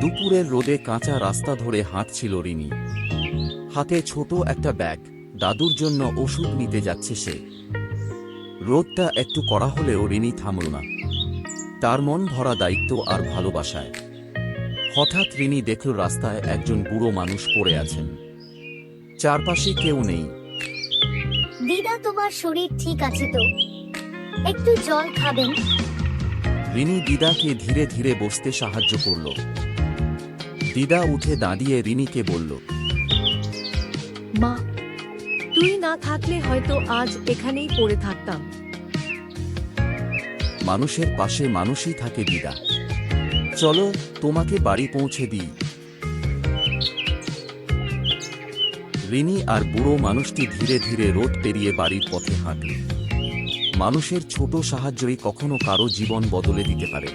দুপুরের রোদে কাঁচা রাস্তা ধরে হাঁটছিল রিনি হাতে ছোট একটা ব্যাগ দাদুর জন্য ওষুধ নিতে যাচ্ছে সে। রোদটা একটু করা হলেও রিনি থামল না। তার মন ভরা দায়িত্ব আর ভালোবাসায়। হঠাৎ রিনি দেখল রাস্তায় একজন বুড়ো মানুষ পড়ে আছেন। চারপাশে কেউ নেই। দিদা তোমার শরীর ঠিক আছে তো? একটু জল খাবেন? রিনি দিদাকে ধীরে ধীরে বসতে সাহায্য করল। দিদা উঠে দাঁড়িয়ে রিনিকে বলল মা তুই না থাকলে হয়তো আজ এখানেই পড়ে থাকতাম। মানুষের পাশে মানুষই থাকে দিদা। চলো তোমাকে বাড়ি পৌঁছে দিই। রিনি আর বুড়ো মানুষটি ধীরে ধীরে রোদ পেরিয়ে বাড়ির পথে হাঁটল। মানুষের ছোট সাহায্যই কখনো কারও জীবন বদলে দিতে পারে।